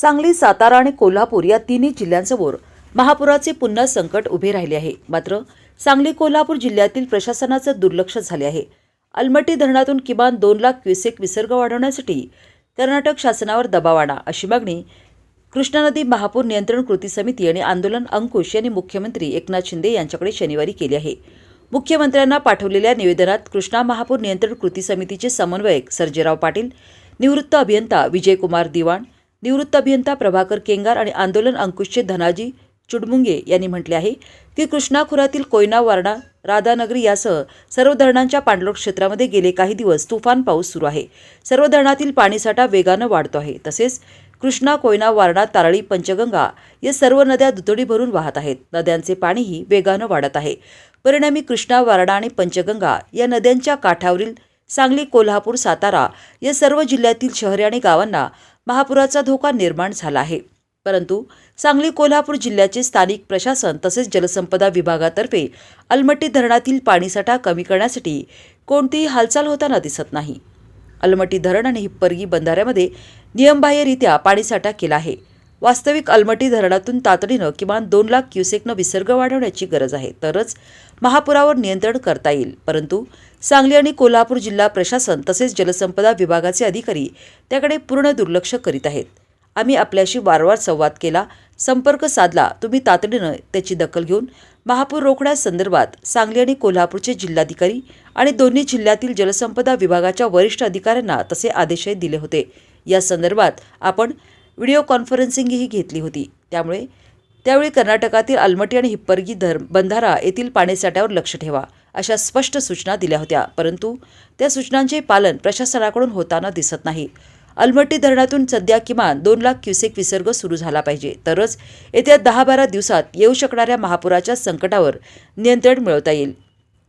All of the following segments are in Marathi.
सांगली सातारा आणि कोल्हापूर या तिन्ही जिल्ह्यांसमोर महापुराचे पुन्हा संकट उभे राहिले आहे. मात्र सांगली कोल्हापूर जिल्ह्यातील प्रशासनाचं दुर्लक्ष झाले आहे. अलमट्टी धरणातून किमान दोन लाख क्युसेक विसर्ग वाढवण्यासाठी कर्नाटक शासनावर दबाव आणा अशी मागणी कृष्णा नदी महापूर नियंत्रण कृती समिती आणि आंदोलन अंकुश यांनी मुख्यमंत्री एकनाथ शिंदे यांच्याकडे शनिवारी केली आहे. मुख्यमंत्र्यांना पाठवलेल्या निवेदनात कृष्णा महापूर नियंत्रण कृती समितीचे समन्वयक सर्जेराव पाटील निवृत्त अभियंता विजयकुमार दिवाण निवृत्त अभियंता प्रभाकर केंगार आणि आंदोलन अंकुशचे धनाजी चुडमुंगे यांनी म्हटले आहे की कृष्णा खोऱ्यातील कोयना वारणा राधानगरी यासह सर्व धरणांच्या पाणलोट क्षेत्रामध्ये गेले काही दिवस तुफान पाऊस सुरू आहे. सर्व धरणातील पाणीसाठा वेगानं वाढतो आहे. तसेच कृष्णा कोयना वारणा तारळी पंचगंगा या सर्व नद्या दुतडी भरून वाहत आहेत. नद्यांचे पाणीही वेगानं वाढत आहे. परिणामी कृष्णा वारणा आणि पंचगंगा या नद्यांच्या काठावरील सांगली कोल्हापूर सातारा या सर्व जिल्ह्यातील शहरे आणि गावांना महापुराचा धोका निर्माण झाला आहे. परंतु सांगली कोल्हापूर जिल्ह्याचे स्थानिक प्रशासन तसेच जलसंपदा विभागातर्फे अलमट्टी धरणातील पाणीसाठा कमी करण्यासाठी कोणतीही हालचाल होताना दिसत नाही. अलमट्टी धरण आणि हिप्परगी बंधाऱ्यामध्ये नियमबाह्यरित्या पाणीसाठा केला आहे. वास्तविक अलमटी धरणातून तातडीनं किमान दोन लाख क्युसेकनं विसर्ग वाढवण्याची गरज आहे. तरच महापुरावर नियंत्रण करता येईल. परंतु सांगली आणि कोल्हापूर जिल्हा प्रशासन तसेच जलसंपदा विभागाचे अधिकारी त्याकडे पूर्ण दुर्लक्ष करीत आहेत. आम्ही आपल्याशी वारंवार संवाद केला संपर्क साधला तुम्ही तातडीनं त्याची दखल घेऊन महापूर रोखण्यासंदर्भात सांगली आणि कोल्हापूरचे जिल्हाधिकारी आणि दोन्ही जिल्ह्यातील जलसंपदा विभागाच्या वरिष्ठ अधिकाऱ्यांना तसे आदेशही दिले होते. या संदर्भात आपण व्हिडिओ कॉन्फरन्सिंगही घेतली होती. त्यामुळे त्यावेळी कर्नाटकातील अलमटी आणि हिप्परगी धर बंधारा येथील पाणीसाठ्यावर लक्ष ठेवा अशा स्पष्ट सूचना दिल्या होत्या. परंतु त्या सूचनांचे पालन प्रशासनाकडून होताना दिसत नाही. अलमट्टी धरणातून सध्या किमान दोन लाख क्युसेक विसर्ग सुरू झाला पाहिजे. तरच येत्या दहा बारा दिवसात येऊ शकणाऱ्या महापुराच्या संकटावर नियंत्रण मिळवता येईल.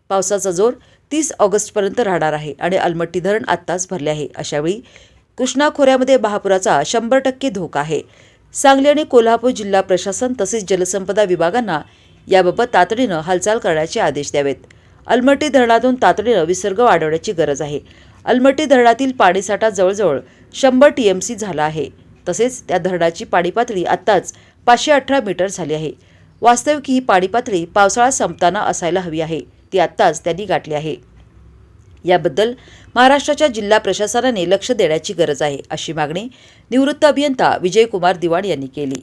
पावसाचा जोर तीस ऑगस्टपर्यंत राहणार आहे आणि अलमट्टी धरण आत्ताच भरले आहे. अशावेळी कृष्णा खोऱ्यामध्ये महापुराचा शंभर टक्के धोका आहे. सांगली आणि कोल्हापूर जिल्हा प्रशासन तसेच जलसंपदा विभागांना याबाबत तातडीनं हालचाल करण्याचे आदेश द्यावेत. अलमट्टी धरणातून तातडीनं विसर्ग वाढवण्याची गरज आहे. अलमट्टी धरणातील पाणीसाठा जवळजवळ शंभर टी एम सी झाला आहे. तसेच त्या धरणाची पाणी पातळी आत्ताच पाचशे अठरा मीटर झाली आहे. वास्तविक ही पाणी पातळी पावसाळा संपताना असायला हवी आहे. ती आत्ताच त्यांनी गाठली आहे. याबद्दल महाराष्ट्राच्या जिल्हा प्रशासनाने लक्ष देण्याची गरज आहे अशी मागणी निवृत्त अभियंता विजयकुमार दिवाण यांनी केली.